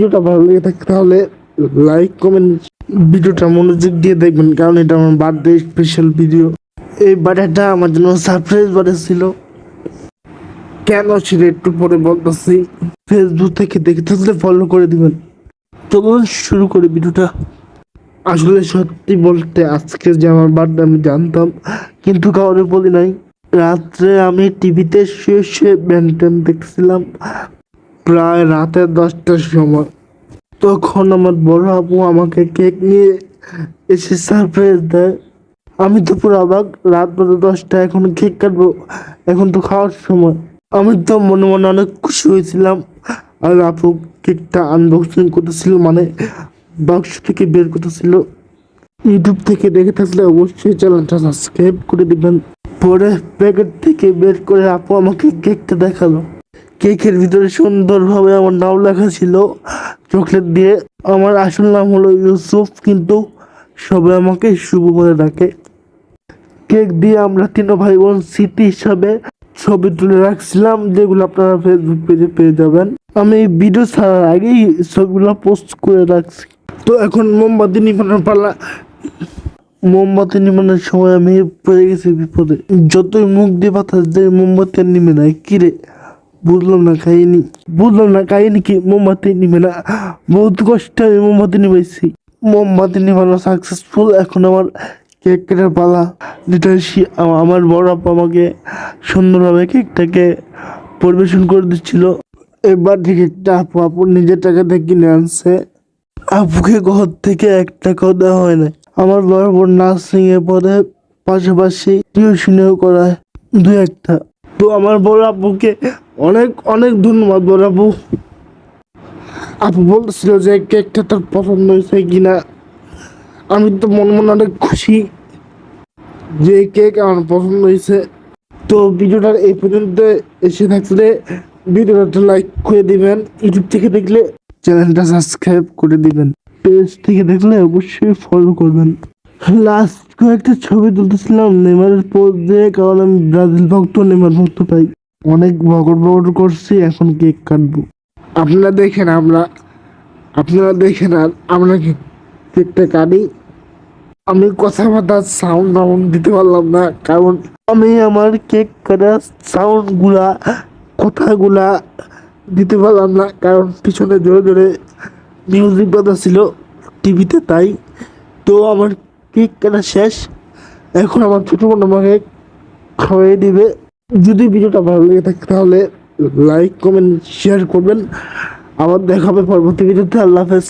ভিডিওটা ভালো লেগে থাকে তাহলে লাইক কমেন্ট ভিডিওটা মনোযোগ দিয়ে দেখবেন, কারণ এটা আমার বার্থডে স্পেশাল ভিডিও এই বার্থডেটা আমার জন্য সারপ্রাইজ বার্থডে ছিল। কেন ছিল একটু পরে বলতেছি। ফেসবুক থেকে দেখে থাকলে ফলো করে দিবেন। চলুন শুরু করি ভিডিওটা। আসলে সত্যি বলতে আজকে যে আমার বার্থডে আমি জানতাম, কিন্তু কাউরে বলি নাই। রাত্রে আমি টিভিতে শুয়ে শুয়ে ব্যান্টেন দেখছিলাম। প্রায় রাতে দশটার সময়। তখন আমার বড় আপু আমাকে কেক নিয়ে এসে সারপ্রাইজ দেয়। আমি তো পুরো অবাক, রাত বাজে দশটা, এখন কেক কাটবো, এখন তো খাওয়ার সময়। আমি তো মনে মনে অনেক খুশি হয়েছিলাম। আর আপু কেকটা আনবক্সিং করতেছিল মানে বাক্স থেকে বের করতেছিল। ইউটিউব থেকে দেখে থাকলে অবশ্যই চ্যানেলটা সাবস্ক্রাইব করে দিবেন। পরে প্যাকেট থেকে বের করে আপু আমাকে কেকটা দেখাল। কেকের ভিতরে সুন্দরভাবে আমার নাম লেখা ছিল। চকলেট দিয়ে আমার আসল নাম হলো ইউসুফ, কিন্তু সবাই আমাকে শুভ বলে ডাকে। কেক দিয়ে আমরা তিন ভাই বোন স্মৃতি হিসাবে ছবি তুলে রাখছিলাম, যেগুলো আপনারা ফেসবুক পেজে পেয়ে যাবেন। আমি ভিডিও ছাড়ার আগেই ছবিগুলো পোস্ট করে রাখছি। তো এখন মোমবাতি নিবানোর পালা। মোমবাতি নিবানোর সময় আমি পড়ে গেছি বিপদে। যতই মুখ দিয়ে বাতাস দেয়, মোমবাতি আর নিবে না। কিরে বুঝলাম না কাহিনি বুঝলাম না কাহিনি কি মোমবাতি নিবে না বহুত কষ্টে আমি মোমবাতি নিবাইছি মোমবাতি নিবানো সাকসেসফুল এখন আমার কেক কেটার পালা যেটা আমার বড় আপা আমাকে সুন্দরভাবে কেকটাকে পরিবেশন করে দিচ্ছিল। এবার থেকে আপু আপু নিজের টাকা থেকে কিনে আনছে। আপুকে ঘর থেকে এক টাকাও দেওয়া হয় না আমার বড় বোন নার্সিং এ পরে পাশাপাশি টিউশনিও করায়। দু একটা। তো আমার বড় আপুকে অনেক অনেক ধন্যবাদ বড় আপু আপু বলতেছিল যে কেকটা তার পছন্দ হয়েছে কিনা। আমি তো মনে মনে অনেক খুশি যে কেক আমার পছন্দ হয়েছে। তো ভিডিওটার এই পর্যন্ত এসে থাকলে ভিডিওটা লাইক করে দিবেন। ইউটিউব থেকে দেখলে চ্যানেলটা সাবস্ক্রাইব করে দিবেন। পেজ থেকে দেখলে অবশ্যই ফলো করবেন। লাস্ট কয়েকটা ছবি তুলতেছিলাম নেমারের পোজ দিয়ে কারণ আমি ব্রাজিল ভক্ত নেমার ভক্ত তাই অনেক বকর বকর করছি এখন কেক কাটবো। আপনারা দেখেন আমরা আপনারা দেখেন আর আমরা কি- কেকটা কাটি? আমি কথাবার্তা সাউন্ড টাউন্ড দিতে পারলাম না কারণ আমি আমার কেক কাটার সাউন্ডগুলা কথাগুলা দিতে পারলাম না কারণ পিছনে জোরে জোরে মিউজিক বাজা ছিল টিভিতে তাই। তো আমার কেক কাটা শেষ? এখন আমার ছোটো বোন আমাকে খাওয়াই দিবে। যদি ভিডিওটা ভালো লেগে থাকে তাহলে লাইক কমেন্ট শেয়ার করবেন। আবার দেখা হবে পরবর্তী ভিডিওতে। আল্লাহ হাফেজ।